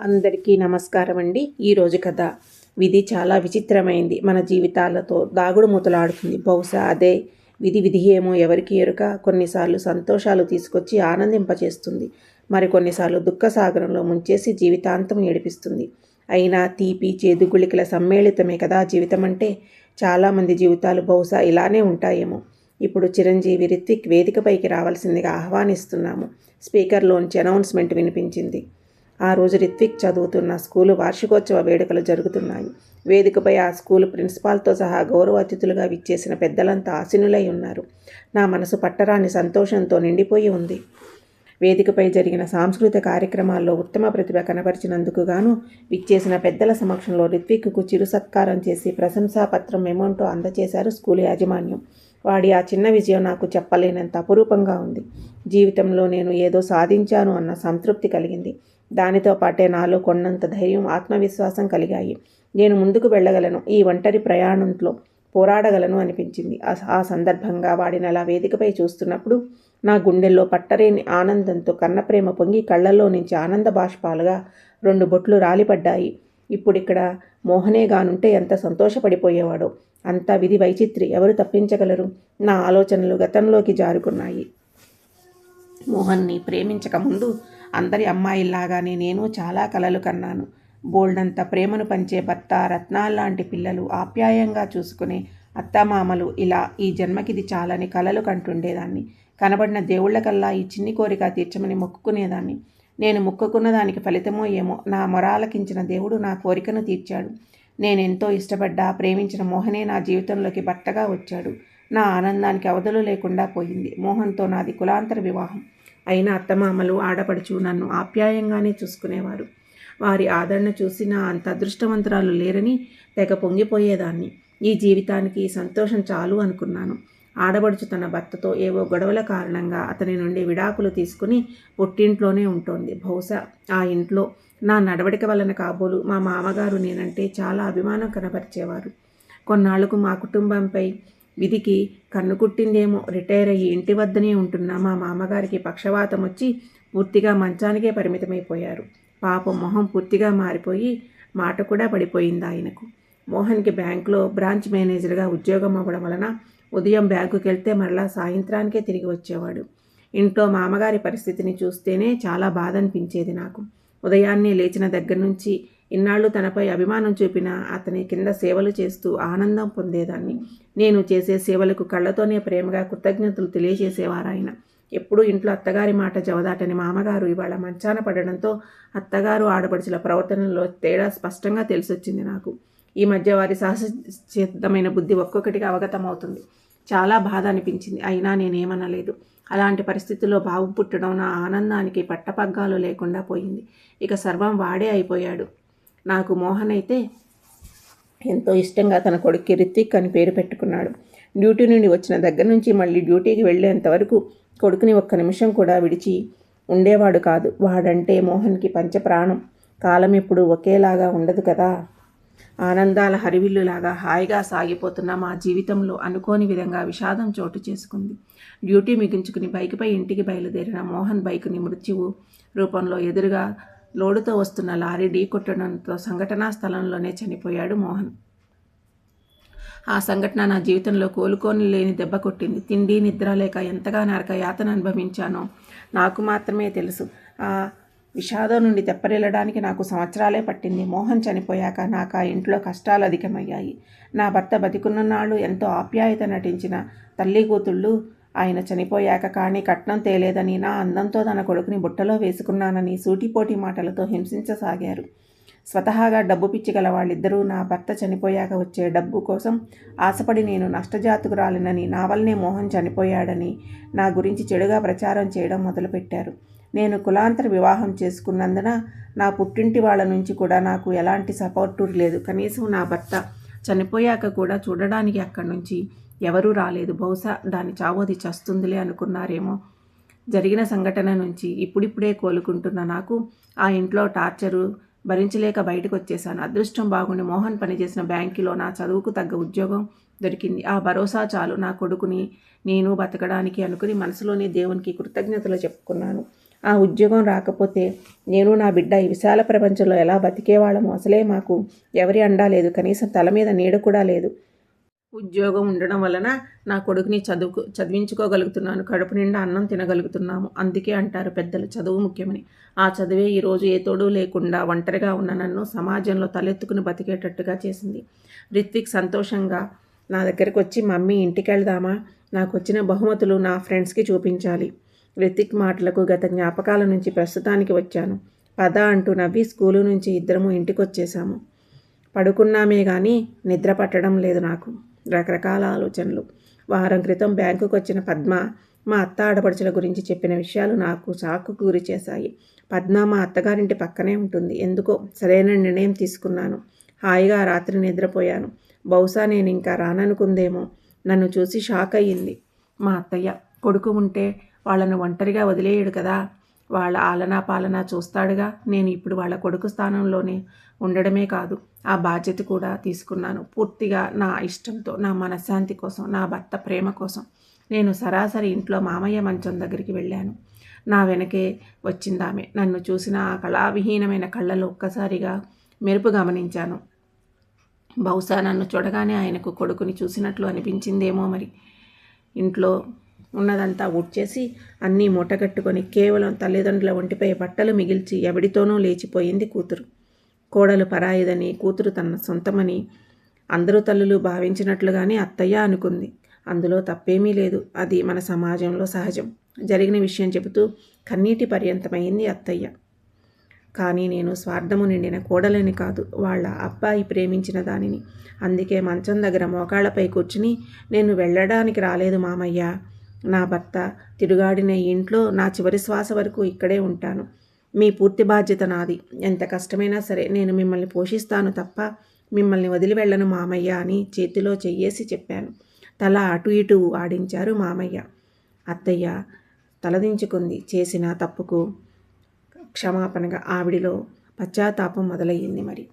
అందరికీ నమస్కారం అండి ఈరోజు కథ. విధి చాలా విచిత్రమైంది. మన జీవితాలతో దాగుడు మూతలాడుతుంది. బహుశా అదే విధి విధి ఏమో ఎవరికి ఎరుక? కొన్నిసార్లు సంతోషాలు తీసుకొచ్చి ఆనందింపచేస్తుంది. మరి కొన్నిసార్లు దుఃఖసాగరంలో ముంచేసి జీవితాంతం ఏడిపిస్తుంది. అయినా తీపి చేదు గుళికల సమ్మేళితమే కదా జీవితం అంటే చాలామంది జీవితాలు బహుశా ఇలానే ఉంటాయేమో. ఇప్పుడు చిరంజీవి రిత్విక్ వేదికపైకి రావాల్సిందిగా ఆహ్వానిస్తున్నాము. స్పీకర్లోంచి అనౌన్స్మెంట్ వినిపించింది. ఆ రోజు రిత్విక్ చదువుతున్న స్కూలు వార్షికోత్సవ వేడుకలు జరుగుతున్నాయి. వేదికపై ఆ స్కూలు ప్రిన్సిపాల్తో సహా గౌరవ అతిథులుగా విచ్చేసిన పెద్దలంతా ఆశీనులై ఉన్నారు. నా మనసు పట్టరాని సంతోషంతో నిండిపోయి ఉంది. వేదికపై జరిగిన సాంస్కృతిక కార్యక్రమాల్లో ఉత్తమ ప్రతిభ కనబరిచినందుకు గాను విచ్చేసిన పెద్దల సమక్షంలో రిత్విక్కు చిరు సత్కారం చేసి ప్రశంసాపత్రం మెమోంటో అందజేశారు స్కూల్ యాజమాన్యం. వాడి ఆ చిన్న విజయం నాకు చెప్పలేనంత అపురూపంగా ఉంది. జీవితంలో నేను ఏదో సాధించాను అన్న సంతృప్తి కలిగింది. దానితో పాటే నాలో కొన్నంత ధైర్యం ఆత్మవిశ్వాసం కలిగాయి. నేను ముందుకు వెళ్ళగలను ఈ ఒంటరి ప్రయాణంలో పోరాడగలను అనిపించింది. ఆ సందర్భంగా వాడిని అలా వేదికపై చూస్తున్నప్పుడు నా గుండెల్లో పట్టరేని ఆనందంతో కన్నప్రేమ పొంగి కళ్ళల్లో నుంచి ఆనంద బాష్పాలుగా రెండు బొట్లు రాలిపడ్డాయి. ఇప్పుడిక్కడ మోహనేగానుంటే ఎంత సంతోషపడిపోయేవాడో. అంతా విధి వైచిత్రి ఎవరు తప్పించగలరు? నా ఆలోచనలు గతంలోకి జారుకున్నాయి. మోహన్ని ప్రేమించక ముందు అందరి అమ్మాయిల్లాగానే నేను చాలా కలలు కన్నాను. బోల్డంత ప్రేమను పంచే భర్త రత్నాల్లాంటి పిల్లలు ఆప్యాయంగా చూసుకునే అత్తమామలు ఇలా ఈ జన్మకిది చాలని కలలు కంటుండేదాన్ని. కనబడిన దేవుళ్ళకల్లా ఈ చిన్ని కోరిక తీర్చమని మొక్కుకునేదాన్ని. నేను మొక్కుకున్న దానికి ఫలితమో ఏమో నా మొరాలకించిన దేవుడు నా కోరికను తీర్చాడు. నేనెంతో ఇష్టపడ్డా ప్రేమించిన మోహనే నా జీవితంలోకి భర్తగా వచ్చాడు. నా ఆనందానికి అవధులు లేకుండా పోయింది. మోహన్తో నాది కులాంతర వివాహం. అయినా అత్తమామలు ఆడపడుచు నన్ను ఆప్యాయంగానే చూసుకునేవారు. వారి ఆదరణ చూసి నా అంత అదృష్టవంతురాలు లేరని తెగ పొంగిపోయేదాన్ని. ఈ జీవితానికి సంతోషం చాలు అనుకున్నాను. ఆడబడుచు తన భర్తతో ఏవో గొడవల కారణంగా అతని నుండి విడాకులు తీసుకుని పుట్టింట్లోనే ఉంటోంది. బహుశా ఆ ఇంట్లో నా నడవడిక వలన కాబోలు మా మామగారు నేనంటే చాలా అభిమానం కనపరిచేవారు. కొన్నాళ్ళకు మా కుటుంబంపై విధికి కన్ను కుట్టిందేమో రిటైర్ అయ్యి ఇంటి వద్దనే ఉంటున్న మా మామగారికి పక్షవాతం వచ్చి పూర్తిగా మంచానికే పరిమితమైపోయారు. పాపం మొహం పూర్తిగా మారిపోయి మాట కూడా పడిపోయింది ఆయనకు. మోహన్కి బ్యాంకులో బ్రాంచ్ మేనేజర్గా ఉద్యోగం అవ్వడం వలన ఉదయం బ్యాంకుకి వెళ్తే మరలా సాయంత్రానికే తిరిగి వచ్చేవాడు. ఇంట్లో మామగారి పరిస్థితిని చూస్తేనే చాలా బాధ అనిపించేది నాకు. ఉదయాన్నే లేచిన దగ్గర నుంచి ఇన్నాళ్ళు తనపై అభిమానం చూపిన అతని కింద సేవలు చేస్తూ ఆనందం పొందేదాన్ని. నేను చేసే సేవలకు కళ్ళతోనే ప్రేమగా కృతజ్ఞతలు తెలియజేసేవారాయన. ఎప్పుడూ ఇంట్లో అత్తగారి మాట జవదాటని మామగారు ఇవాళ మంచాన పడడంతో అత్తగారు ఆడపడుచుల ప్రవర్తనలో తేడా స్పష్టంగా తెలిసొచ్చింది నాకు. ఈ మధ్య వారి సహసిద్ధమైన బుద్ధి ఒక్కొక్కటిగా అవగతమవుతుంది. చాలా బాధ అనిపించింది అయినా నేనేమనలేదు. అలాంటి పరిస్థితుల్లో బాబు పుట్టడం నా ఆనందానికి పట్టపగ్గాలు లేకుండా పోయింది. ఇక సర్వం వాడే అయిపోయాడు. నాకు మోహన్ అయితే ఎంతో ఇష్టంగా తన కొడుక్కి రిత్విక్ అని పేరు పెట్టుకున్నాడు. డ్యూటీ నుండి వచ్చిన దగ్గర నుంచి మళ్ళీ డ్యూటీకి వెళ్ళేంత వరకు కొడుకుని ఒక్క నిమిషం కూడా విడిచి ఉండేవాడు కాదు. వాడంటే మోహన్కి పంచప్రాణం. కాలం ఎప్పుడు ఒకేలాగా ఉండదు కదా. ఆనందాల హరివిల్లులాగా హాయిగా సాగిపోతున్న మా జీవితంలో అనుకోని విధంగా విషాదం చోటు చేసుకుంది. డ్యూటీ మిగించుకుని బైక్పై ఇంటికి బయలుదేరిన మోహన్ బైక్ని మృత్యువు రూపంలో ఎదురుగా లోడుతో వస్తున్న లారీ ఢీ కొట్టడంతో సంఘటనా స్థలంలోనే చనిపోయాడు మోహన్. ఆ సంఘటన నా జీవితంలో కోలుకోని లేని దెబ్బ కొట్టింది. తిండి నిద్ర లేక ఎంతగా నరక యాతన అనుభవించానో నాకు మాత్రమే తెలుసు. ఆ విషాదం నుండి తెప్పరిల్లడానికి నాకు సంవత్సరాలే పట్టింది. మోహన్ చనిపోయాక నాకు ఆ ఇంట్లో కష్టాలు అధికమయ్యాయి. నా భర్త బతికున్న నాళ్ళు ఎంతో ఆప్యాయత నటించిన తల్లి కూతుళ్ళు ఆయన చనిపోయాక కానీ కట్నం తేలేదని నా అందంతో తన కొడుకుని బుట్టలో వేసుకున్నానని సూటిపోటి మాటలతో హింసించసాగారు. స్వతహాగా డబ్బు పిచ్చిగల వాళ్ళిద్దరూ నా భర్త చనిపోయాక వచ్చే డబ్బు కోసం ఆశపడి నేను నష్టజాతకురాలినని నా వల్లనే మోహన్ చనిపోయాడని నా గురించి చెడుగా ప్రచారం చేయడం మొదలుపెట్టారు. నేను కులాంతర వివాహం చేసుకున్నందున నా పుట్టింటి వాళ్ళ నుంచి కూడా నాకు ఎలాంటి సపోర్టు లేదు. కనీసం నా భర్త చనిపోయాక కూడా చూడడానికి అక్కడి నుంచి ఎవరూ రాలేదు. బహుశా దాని చావోది చస్తుందిలే అనుకున్నారేమో. జరిగిన సంఘటన నుంచి ఇప్పుడిప్పుడే కోలుకుంటున్న నాకు ఆ ఇంట్లో టార్చరు భరించలేక బయటకు వచ్చేశాను. అదృష్టం బాగుండి మోహన్ పనిచేసిన బ్యాంకులో నా చదువుకు తగ్గ ఉద్యోగం దొరికింది. ఆ భరోసా చాలు నా కొడుకుని నేను బతకడానికి అనుకుని మనసులోనే దేవునికి కృతజ్ఞతలు చెప్పుకున్నాను. ఆ ఉద్యోగం రాకపోతే నేను నా బిడ్డ ఈ విశాల ప్రపంచంలో ఎలా బతికేవాళ్ళము అసలే మాకు ఎవరి అండా లేదు. కనీసం తల మీద నీడ కూడా లేదు. ఉద్యోగం ఉండడం వలన నా కొడుకుని చదువుకు చదివించుకోగలుగుతున్నాను. కడుపు నిండా అన్నం తినగలుగుతున్నాము. అందుకే అంటారు పెద్దలు చదువు ముఖ్యమని. ఆ చదివే ఈరోజు ఏ తోడు లేకుండా ఒంటరిగా ఉన్న నన్ను సమాజంలో తలెత్తుకుని బతికేటట్టుగా చేసింది. రిత్విక్ సంతోషంగా నా దగ్గరకు వచ్చి మమ్మీ ఇంటికి వెళ్దామా నాకు వచ్చిన బహుమతులు నా ఫ్రెండ్స్కి చూపించాలి. రితిక్ మాటలకు గత జ్ఞాపకాల నుంచి ప్రస్తుతానికి వచ్చాను. పద అంటూ నవ్వి స్కూలు నుంచి ఇద్దరము ఇంటికి వచ్చేసాము పడుకున్నామే కానీ నిద్ర పట్టడం లేదు నాకు. రకరకాల ఆలోచనలు. వారం క్రితం బ్యాంకుకు వచ్చిన పద్మ మా అత్త ఆడపడుచుల గురించి చెప్పిన విషయాలు నాకు చాకు గురి చేశాయి. పద్మ మా అత్తగారింటి పక్కనే ఉంటుంది. ఎందుకో సరైన నిర్ణయం తీసుకున్నాను. హాయిగా రాత్రి నిద్రపోయాను. బహుశా నేను ఇంకా రాననుకుందేమో. నన్ను చూసి షాక్ అయ్యింది మా అత్తయ్య కొడుకు ఉంటే వాళ్ళను ఒంటరిగా వదిలేయడు కదా. వాళ్ళ ఆలనా పాలనా చూస్తాడుగా. నేను ఇప్పుడు వాళ్ళ కొడుకు స్థానంలోనే ఉండడమే కాదు ఆ బాధ్యత కూడా తీసుకున్నాను. పూర్తిగా నా ఇష్టంతో నా మనశ్శాంతి కోసం నా భర్త ప్రేమ కోసం నేను సరాసరి ఇంట్లో మామయ్య మంచం దగ్గరికి వెళ్ళాను. నా వెనకే వచ్చిందామె. నన్ను చూసిన ఆ కళావిహీనమైన కళ్ళలో ఒక్కసారిగా మెరుపు గమనించాను. బహుశా నన్ను చూడగానే ఆయనకు కొడుకుని చూసినట్లు అనిపించిందేమో మరి. ఇంట్లో ఉన్నదంతా ఉడ్చేసి అన్నీ మూటగట్టుకొని కేవలం తల్లిదండ్రుల ఒంటిపై బట్టలు మిగిల్చి ఎవడితోనూ లేచిపోయింది కూతురు. కోడలు పరాయిదని కూతురు తన సొంతమని అందరూ తల్లులు భావించినట్లుగానే అత్తయ్య అనుకుంది. అందులో తప్పేమీ లేదు. అది మన సమాజంలో సహజం. జరిగిన విషయం చెబుతూ కన్నీటి పర్యంతమైంది అత్తయ్య. కానీ నేను స్వార్థము నిండిన కోడలని కాదు. వాళ్ళ అబ్బాయి ప్రేమించిన దానిని. అందుకే మంచం దగ్గర మోకాళ్ళపై కూర్చుని నేను వెళ్ళడానికి రాలేదు మామయ్య. నా భర్త తిరుగాడిన ఇంట్లో నా చివరి శ్వాస వరకు ఇక్కడే ఉంటాను. మీ పూర్తి బాధ్యత నాది. ఎంత కష్టమైనా సరే నేను మిమ్మల్ని పోషిస్తాను తప్ప మిమ్మల్ని వదిలి వెళ్ళను మామయ్య అని చేతిలో చెయ్యేసి చెప్పాను. తల అటు ఇటు ఆడించారు మామయ్య. అత్తయ్య తలదించుకుంది. చేసిన తప్పుకు క్షమాపణగా ఆవిడిలో పశ్చాత్తాపం మొదలయ్యింది మరి.